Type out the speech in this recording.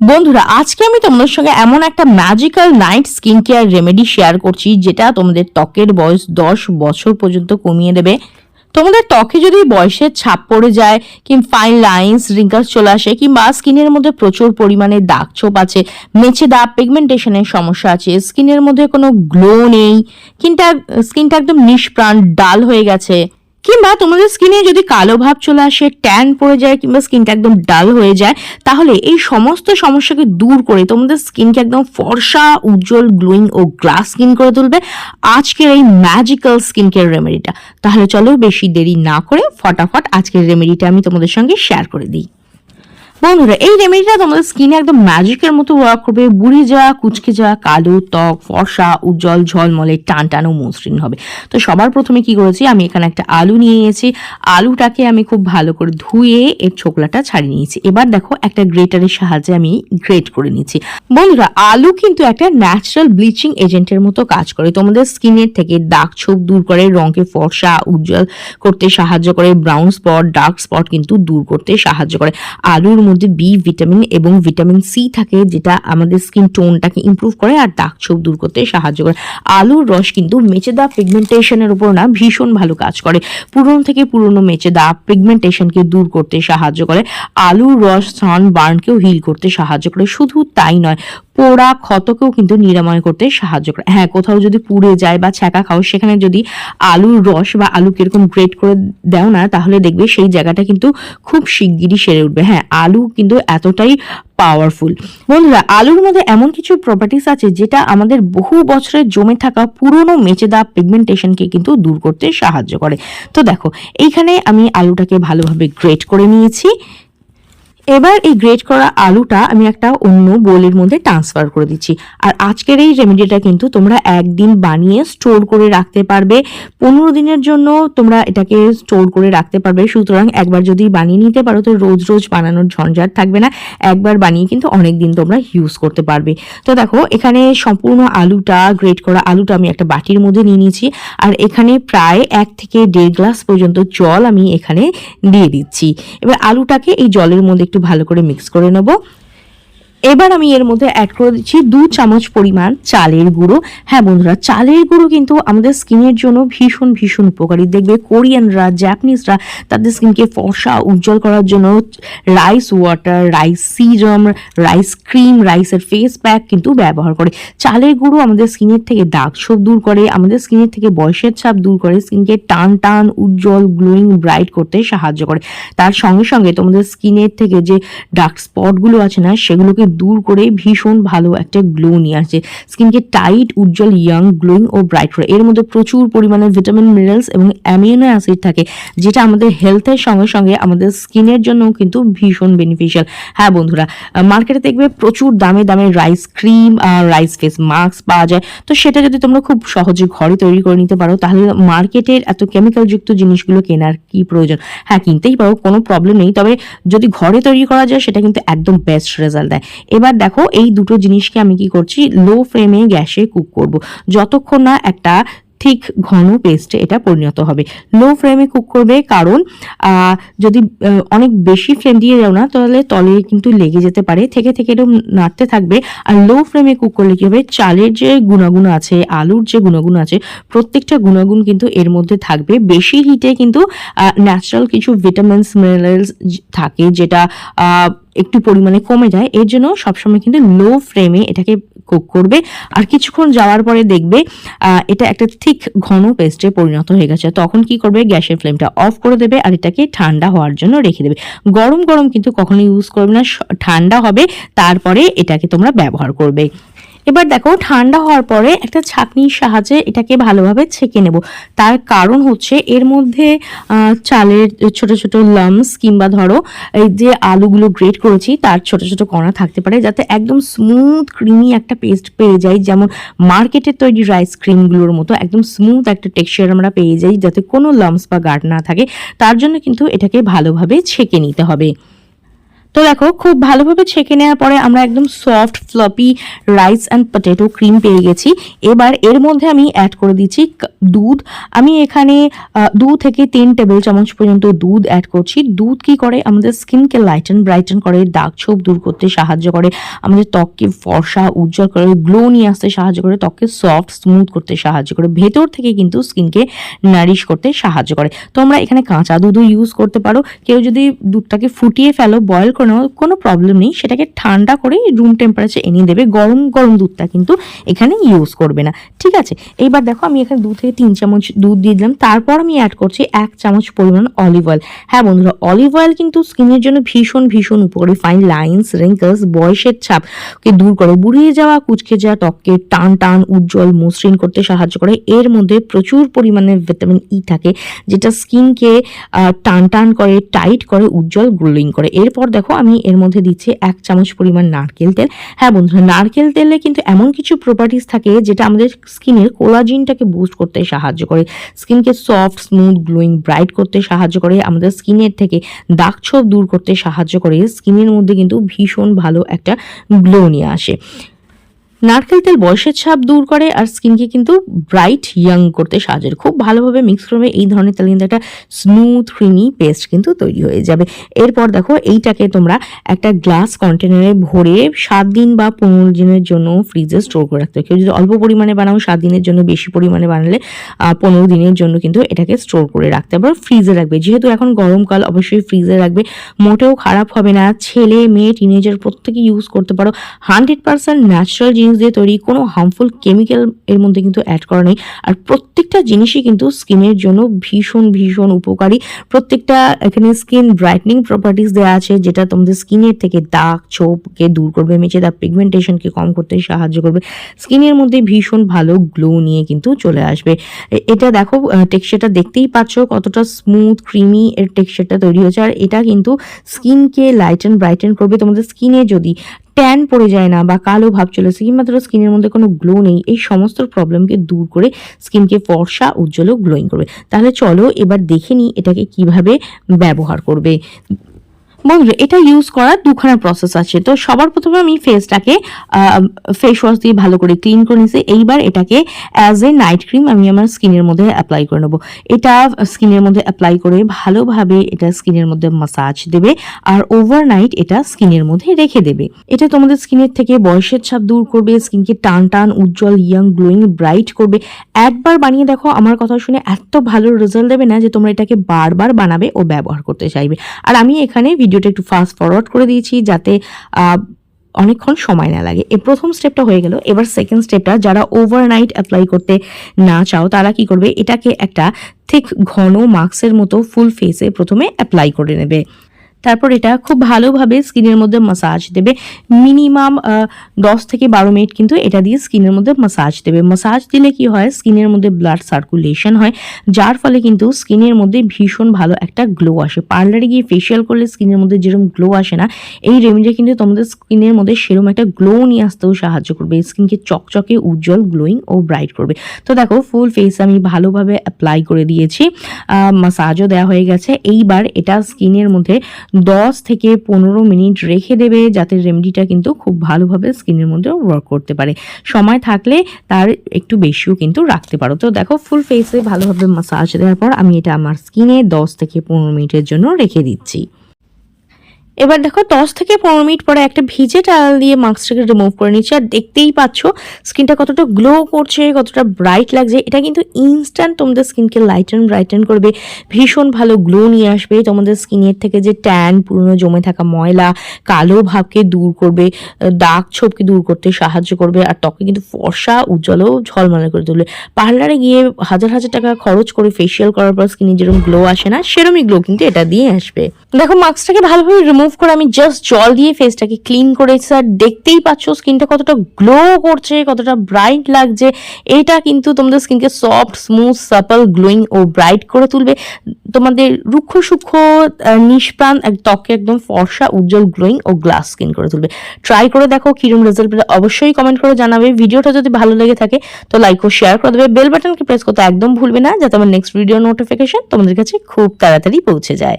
বন্ধুরা, আজকে আমি তোমাদের সঙ্গে এমন একটা magical night skin care remedy share করছি, যেটা তোমাদের ত্বকের বয়স দশ বছর পর্যন্ত কমিয়ে দেবে। তোমাদের ত্বকে যদি বয়সের ছাপ পড়ে যায় কিংবা ফাইন লাইন্স রিঙ্কালস চলে আসে, কিংবা স্কিনের মধ্যে প্রচুর পরিমাণে দাগ ছোপ আছে মেচে দাগ পিগমেন্টেশনের সমস্যা আছে স্কিনের মধ্যে কোনো গ্লো নেই কিংবা স্কিনটা একদম নিষ্প্রাণ ডাল হয়ে গেছে। কিংবা তোমাদের স্কিনে যদি কালো ভাব চলে আসে, ট্যান পড়ে যায় কিংবা স্কিনটা একদম ডাল হয়ে যায়, তাহলে এই সমস্ত সমস্যাকে দূর করে তোমাদের স্কিনকে একদম ফর্সা, উজ্জ্বল, গ্লোয়িং ও গ্লাস স্কিন করে তুলবে আজকের এই ম্যাজিক্যাল স্কিন কেয়ার রেমেডিটা। তাহলে চলো বেশি দেরি না করে ফটাফট আজকের রেমেডিটা আমি তোমাদের সঙ্গে শেয়ার করে দিই। বন্ধুরা, এই রেমেডিটা তোমাদের স্কিনে একদম ম্যাজিকের মতো ওয়ার্ক করবে। বুড়ি যাওয়া, কুচকে যাওয়া, কালো, ত্বক, ফর্সা, উজ্জ্বল, ঝলমলে, টান টান মসৃণ হবে। তো সবার প্রথমে কি করেছি, আমি এখানে একটা আলু নিয়ে নিয়েছি। আলুটাকে আমি খুব ভালো করে ধুয়ে এর ছোকলাটা ছাড়িয়ে নিয়েছি। এবার দেখো একটা গ্রেটারের সাহায্যে আমি গ্রেট করে নিচ্ছি। বন্ধুরা, আলু কিন্তু একটা ন্যাচারাল ব্লিচিং এজেন্টের মতো কাজ করে। তোমাদের স্কিনের থেকে দাগ ছোপ দূর করে, রঙকে ফর্সা, উজ্জ্বল করতে সাহায্য করে ব্রাউন স্পট ডার্ক স্পট কিন্তু দূর করতে সাহায্য করে। আলুর মধ্যে বি ভিটামিন এবং ভিটামিন সি থাকে, যেটা আমাদের স্কিন টোনটাকে ইম্প্রুভ করে আর দাগ ছোপ দূর করতে সাহায্য করে। আলুর রস কিন্তু মেচে দা পিগমেন্টেশনের উপর না ভীষণ ভালো কাজ করে। পুরনো থেকে পুরনো মেচে দা পিগমেন্টেশনকে দূর করতে সাহায্য করে। আলুর রস সান বার্নকেও হিল করতে সাহায্য করে। শুধু তাই নয় পোড়া ক্ষতকেও কিন্তু নিরাময় করতে সাহায্য করে। হ্যাঁ কোথাও যদি পুড়ে যায় বা ছ্যাঁকা খাও, সেখানে যদি আলুর রস বা আলু কীরকম গ্রেট করে দাও না, তাহলে দেখবে সেই জায়গাটা কিন্তু খুব শিগগিরই সেরে উঠবে। হ্যাঁ আলু কিন্তু এতটাই পাওয়ারফুল বন্ধুরা, আলুর মধ্যে এমন কিছু প্রপার্টিস আছে যেটা আমাদের বহু বছরের জমে থাকা পুরনো মেচে দাগ পিগমেন্টেশনকে কিন্তু দূর করতে সাহায্য করে। তো দেখো, এইখানে আমি আলুটাকে ভালোভাবে গ্রেট করে নিয়েছি। এবার এই গ্রেট করা আলুটা আমি একটা অন্য বোলের মধ্যে ট্রান্সফার করে দিচ্ছি। আর আজকের এই রেমেডিটা কিন্তু তোমরা একদিন বানিয়ে স্টোর করে রাখতে পারবে। পনেরো দিনের জন্য তোমরা এটাকে স্টোর করে রাখতে পারবে। সুতরাং একবার যদি বানিয়ে নিতে পারো, তো রোজ রোজ বানানোর ঝঞ্ঝাট থাকবে না। একবার বানিয়ে কিন্তু অনেক দিন তোমরা ইউজ করতে পারবে। তো দেখো, এখানে সম্পূর্ণ আলুটা গ্রেট করা আলুটা আমি একটা বাটির মধ্যে নিয়ে নিয়েছি। আর এখানে প্রায় এক থেকে দেড় গ্লাস পর্যন্ত জল আমি এখানে দিয়ে দিচ্ছি। এবার আলুটাকে এই জলের মধ্যে একটু ভালো করে মিক্স করে নেব। এবার আমি এর মধ্যে অ্যাড করে দিচ্ছি দু চামচ পরিমাণ চালের গুঁড়ো। হ্যাঁ বন্ধুরা, চালের গুঁড়ো কিন্তু আমাদের স্কিনের জন্য ভীষণ ভীষণ উপকারী। দেখবে কোরিয়ানরা, জাপানিজরা তাদের স্কিনকে ফর্সা উজ্জ্বল করার জন্য rice water rice serum rice cream রাইসের ফেস প্যাক কিন্তু ব্যবহার করে। চালের গুঁড়ো আমাদের স্কিনের থেকে দাগ ছোপ দূর করে, আমাদের স্কিনের থেকে বয়সের ছাপ দূর করে, স্কিনকে টান টান, উজ্জ্বল গ্লোয়িং ব্রাইট করতে সাহায্য করে। তার সঙ্গে সঙ্গে তোমাদের স্কিনের থেকে যে ডার্ক স্পটগুলো আছে না, সেগুলোকে দূর করে ভীষণ ভালো একটা গ্লো নিয়ে আসে স্কিনকে টাইট উজ্জ্বল ইয়াং গ্লোয়িং ও ব্রাইট করে। এর মধ্যে প্রচুর পরিমাণে ভিটামিন মিনারেলস এবং অ্যামিনো অ্যাসিড থাকে, যেটা আমাদের হেলথের সঙ্গে সঙ্গে আমাদের স্কিনের জন্য কিন্তু ভীষণ বেনিফিশিয়াল হ্যাঁ বন্ধুরা মার্কেটে দেখবে প্রচুর দামে দামে rice cream rice face mask পাওয়া যায়। তো সেটা যদি তোমরা খুব সহজে ঘরে তৈরি করে নিতে পারো, তাহলে মার্কেটের এত কেমিক্যাল যুক্ত জিনিসগুলো কেনার কি প্রয়োজন? হ্যাঁ কিনতেই পারো, কোনো প্রবলেম নেই। তবে যদি ঘরে তৈরি করা যায়, সেটা কিন্তু একদম বেস্ট রেজাল্ট দেয়। এবার দেখো এই দুটো জিনিসকে আমি কি করছি লো ফ্লেমে গ্যাসে কুক করব। যতক্ষণ না একটা ঠিক ঘন পেস্টে এটা পরিণত হবে। লো ফ্লেমে কুক করবে কারণ যদি অনেক বেশি ফ্লেম দিয়ে দাও না, তাহলে তলে কিন্তু লেগে যেতে পারে, থেকে থেকে এরকম নাড়তে থাকবে। আর লো ফ্লেমে কুক করলে কী হবে, চালের যে গুণাগুণ আছে, আলুর যে গুণাগুণ আছে, প্রত্যেকটা গুণাগুণ কিন্তু এর মধ্যে থাকবে। বেশি হিটে কিন্তু ন্যাচারাল কিছু ভিটামিনস মিনারেলস থাকে যেটা একটু পরিমাণে কমে যায়, এর জন্য সবসময় কিন্তু লো ফ্লেমে এটাকে কুক করবে। আর কিছুক্ষণ যাওয়ার পরে দেখবে এটা একটা ঠিক ঘন পেস্টে পরিণত হয়ে গেছে। তখন কি করবে? গ্যাসের ফ্লেমটা অফ করে দেবে আর এটাকে ঠান্ডা হওয়ার জন্য রেখে দেবে। গরম গরম কিন্তু কখনো ইউজ করবে না ঠান্ডা হবে, তারপরে এটাকে তোমরা ব্যবহার করবে। এবার দেখো, ঠান্ডা হওয়ার পরে একটা ছাঁকনির সাহায্যে এটাকে ভালোভাবে ছেঁকে নেব। তার কারণ হচ্ছে এর মধ্যে চালের ছোট ছোট লামস কিংবা ধরো, এই যে আলুগুলো গ্রেট করেছি, তার ছোট ছোট কণা থাকতে পারে যাতে একদম স্মুথ ক্রিমি একটা পেস্ট পেয়ে যাই। যেমন মার্কেটের তৈরি রাইস ক্রিমগুলোর মতো একদম স্মুথ একটা টেক্সচার আমরা পেয়ে যাই, যাতে কোনো লামস বা গার্ড না থাকে। তার জন্য কিন্তু এটাকে ভালোভাবে ছেঁকে নিতে হবে। তো দেখো, খুব ভালোভাবে ছেঁকে নেওয়ার পরে আমরা একদম soft floppy rice and potato cream পেয়ে গেছি। এবার এর মধ্যে আমি অ্যাড করে দিচ্ছি দুধ। আমি এখানে দু থেকে তিন টেবিল চামচ পর্যন্ত দুধ অ্যাড করছি। দুধ কি করে? আমাদের স্কিনকে লাইটেন ব্রাইটেন করে, দাগ ছোপ দূর করতে সাহায্য করে। আমাদের ত্বককে ফর্সা, উজ্জ্বল করে গ্লো নিয়ে আসতে সাহায্য করে, ত্বককে সফট স্মুথ করতে সাহায্য করে। ভেতর থেকে কিন্তু স্কিনকে নারিশ করতে সাহায্য করে। তোমরা এখানে কাঁচা দুধও ইউজ করতে পারো। কেউ যদি দুধটাকে ফুটিয়ে ফেলো বয়েল করে নাও কোনো প্রবলেম নেই। সেটাকে ঠান্ডা করে রুম টেম্পারেচার এনে দেবে। গরম গরম দুধটা কিন্তু এখানে ইউজ করবে না। ঠিক আছে? এইবার দেখো আমি এখানে দু থেকে তিন চামচ দুধ দিয়ে দিলাম। তারপর আমি অ্যাড করছি এক চামচ পরিমাণ অলিভ অয়েল হ্যাঁ বন্ধুরা অলিভ অয়েল কিন্তু স্কিনের জন্য ভীষণ ভীষণ উপকারী। ফাইন লাইন্স রিঙ্কলস বয়সের ছাপকে দূর করে। বুড়িয়ে যাওয়া, কুচকে যাওয়া, ত্বককে টান টান, উজ্জ্বল, মসৃণ করতে সাহায্য করে। এর মধ্যে প্রচুর পরিমাণে ভিটামিন ই থাকে, যেটা স্কিনকে টান টান করে টাইট করে, উজ্জ্বল গ্লোয়িং করে। এরপর দেখো আমি এর মধ্যে দিচ্ছি এক চামচ পরিমাণ নারকেল তেল। হ্যাঁ বন্ধুরা, নারকেল তেলে কিন্তু এমন কিছু প্রপার্টিস থাকে যেটা আমাদের স্কিনের কোলাজিনটাকে বুস্ট করতে সাহায্য করে। স্কিনকে সফট স্মুথ গ্লোয়িং ব্রাইট করতে সাহায্য করে। আমাদের স্কিনের থেকে দাগ ছোপ দূর করতে সাহায্য করে। স্কিনের মধ্যে কিন্তু ভীষণ ভালো একটা গ্লো নিয়ে আসে। নারকেল তেল বয়সের ছাপ দূর করে আর স্কিনকে কিন্তু ব্রাইট ইয়াং করতে সাহায্য করে। খুব ভালোভাবে মিক্স করবে। এই ধরনের তেল কিন্তু একটা স্মুথ ক্রিমি পেস্ট কিন্তু তৈরি হয়ে যাবে। এরপর দেখো, এইটাকে তোমরা একটা গ্লাস কন্টেনারে ভরে সাত দিন বা পনেরো দিনের জন্য ফ্রিজে স্টোর করে রাখতে হবে। কেউ যদি অল্প পরিমাণে বানাও, সাত দিনের জন্য বেশি পরিমাণে বানালে পনেরো দিনের জন্য কিন্তু এটাকে স্টোর করে রাখতে হবে। ফ্রিজে রাখবে। যেহেতু এখন গরমকাল, অবশ্যই ফ্রিজে রাখবে। মোটেও খারাপ হবে না। ছেলে, মেয়ে টিনেজার প্রত্যেকে ইউজ করতে পারো। হান্ড্রেড পার্সেন্ট ন্যাচারাল জিনিস দিয়ে তৈরি কোনো হার্মফুল কেমিক্যাল এর মধ্যে কিন্তু অ্যাড করা নেই। আর প্রত্যেকটা জিনিসই কিন্তু স্কিনের জন্য ভীষণ ভীষণ উপকারী। প্রত্যেকটা এখানে স্কিন ব্রাইটনিং প্রপার্টিস দেওয়া আছে, যেটা তোমাদের স্কিনের থেকে দাগ ছোপকে দূর করবে মেচে দাগ পিগমেন্টেশনকে কম করতে সাহায্য করবে। স্কিনের মধ্যে ভীষণ ভালো গ্লো নিয়ে কিন্তু চলে আসবে। এটা দেখো টেক্সচারটা দেখতেই পাচ্ছ কতটা স্মুথ ক্রিমি এর টেক্সচারটা তৈরি হয়েছে। আর এটা কিন্তু স্কিনকে লাইটেন ব্রাইটেন করবে। তোমাদের স্কিনে যদি ট্যান পড়ে যায় না বা কালো ভাব চলে আসে, কিংবা ধরো স্কিনের মধ্যে কোনো গ্লো নেই, এই সমস্ত প্রবলেমকে দূর করে স্কিনকে ফর্সা, উজ্জ্বল ও গ্লোয়িং করবে। তাহলে চলো এবার দেখে নিই এটাকে কীভাবে ব্যবহার করবে। বন্ধুরা, এটা ইউজ করার দুখানা প্রসেস আছে। তো সবার প্রথমে আমি ফেসটাকে ফেস ওয়াশ দিয়ে ভালো করে ক্লিন করে নিয়েছি। এইবার এটাকে অ্যাজ এ নাইট ক্রিম আমি আমার স্কিনের মধ্যে অ্যাপ্লাই করে নেব। এটা স্কিনের মধ্যে অ্যাপ্লাই করে ভালোভাবে এটা স্কিনের মধ্যে মাসাজ দেবে আর ওভারনাইট এটা স্কিনের মধ্যে রেখে দেবে। এটা তোমাদের স্কিনের থেকে বয়সের ছাপ দূর করবে স্কিনকে টান টান, উজ্জ্বল ইয়াং গ্লোয়িং ব্রাইট করবে। একবার বানিয়ে দেখো, আমার কথা শুনে এত ভালো রেজাল্ট দেবে না যে তোমরা এটাকে বারবার বানাবে ও ব্যবহার করতে চাইবে। আর আমি এখানে ভিডিওটা একটু ফাস্ট ফরওয়ার্ড করে দিয়েছি যাতে অনেকক্ষণ সময় না লাগে। এই প্রথম স্টেপটা হয়ে গেল। এবার সেকেন্ড স্টেপটা যারা ওভারনাইট অ্যাপ্লাই করতে না চাও, তারা কি করবে? এটাকে একটা ঠিক ঘন মাস্কের মতো ফুল ফেসে প্রথমে অ্যাপ্লাই করে নেবে। তারপর এটা খুব ভালোভাবে স্কিনের মধ্যে মাসাজ দেবে। মিনিমাম দশ থেকে বারো মিনিট কিন্তু এটা দিয়ে স্কিনের মধ্যে মাসাজ দেবে। মাসাজ দিলে কি হয়? স্কিনের মধ্যে ব্লাড সার্কুলেশন হয়, যার ফলে কিন্তু স্কিনের মধ্যে ভীষণ ভালো একটা গ্লো আসে। পার্লারে গিয়ে ফেসিয়াল করলে স্কিনের মধ্যে যেরকম গ্লো আসে না, এই রেমেডি কিন্তু তোমাদের স্কিনের মধ্যে সেরকম একটা গ্লো নিয়ে আসতেও সাহায্য করবে। স্কিনকে চকচকে, উজ্জ্বল গ্লোয়িং ও ব্রাইট করবে। তো দেখো ফুল ফেস আমি ভালোভাবে অ্যাপ্লাই করে দিয়েছি। মাসাজও দেওয়া হয়ে গেছে। এইবার এটা স্কিনের মধ্যে দশ থেকে পনেরো মিনিট রেখে দেবে যাতে রেমেডিটা কিন্তু খুব ভালোভাবে স্কিনের মধ্যে ওয়ার্ক করতে পারে। সময় থাকলে তার একটু বেশিও কিন্তু রাখতে পারো। তো দেখো ফুল ফেসে ভালোভাবে মাসাজ দেওয়ার পর আমি এটা আমার স্কিনে দশ থেকে পনেরো মিনিটের জন্য রেখে দিচ্ছি। এবার দেখো দশ থেকে পনেরো মিনিট পরে একটা ভিজে টাল দিয়ে মাস্কটাকে রিমুভ করে নিচ্ছি। আর দেখতেই পাচ্ছ স্কিনটা কতটা গ্লো করছে, কতটা ব্রাইট লাগছে। এটা কিন্তু ইনস্ট্যান্ট তোমাদের স্কিনকে লাইটেন ব্রাইটেন করবে। ভীষণ ভালো গ্লো নিয়ে আসবে। তোমাদের স্কিনের থেকে যে ট্যান পুরনো জমে থাকা ময়লা, কালো ভাবকে দূর করবে দাগ ছোপকে দূর করতে সাহায্য করবে। আর ত্বকে কিন্তু ফর্সা, উজ্জ্বলও ঝলমলে করে তুলবে। পার্লারে গিয়ে হাজার হাজার টাকা খরচ করে ফেসিয়াল করার পর স্কিনে যেরকম গ্লো আসে না, সেরমই গ্লো কিন্তু এটা দিয়ে আসবে। দেখো মাস্কটাকে ভালোভাবে রিমুভ করে আমি জাস্ট জল দিয়ে ফেসটাকে ক্লিন করেছি আর দেখতেই পাচ্ছ স্কিনটা কতটা গ্লো করছে, কতটা ব্রাইট লাগছে। এটা কিন্তু তোমাদের স্কিনকে সফট স্মুথ সাপল গ্লোয়িং ও ব্রাইট করে তুলবে। তোমাদের রুক্ষ সূক্ষ্ম নিষ্প্রাণ, এক ত্বকে একদম ফর্সা, উজ্জ্বল গ্লোয়িং ও গ্লাস স্কিন করে তুলবে। ট্রাই করে দেখো কিরম রেজাল্ট পেলে। অবশ্যই কমেন্ট করে জানাবে। ভিডিওটা যদি ভালো লেগে থাকে, তো লাইক ও শেয়ার করে দেবে। বেল বাটনকে প্রেস করতে একদম ভুলবে না, যাতে আমার নেক্সট ভিডিও নোটিফিকেশন তোমাদের কাছে খুব তাড়াতাড়ি পৌঁছে যায়।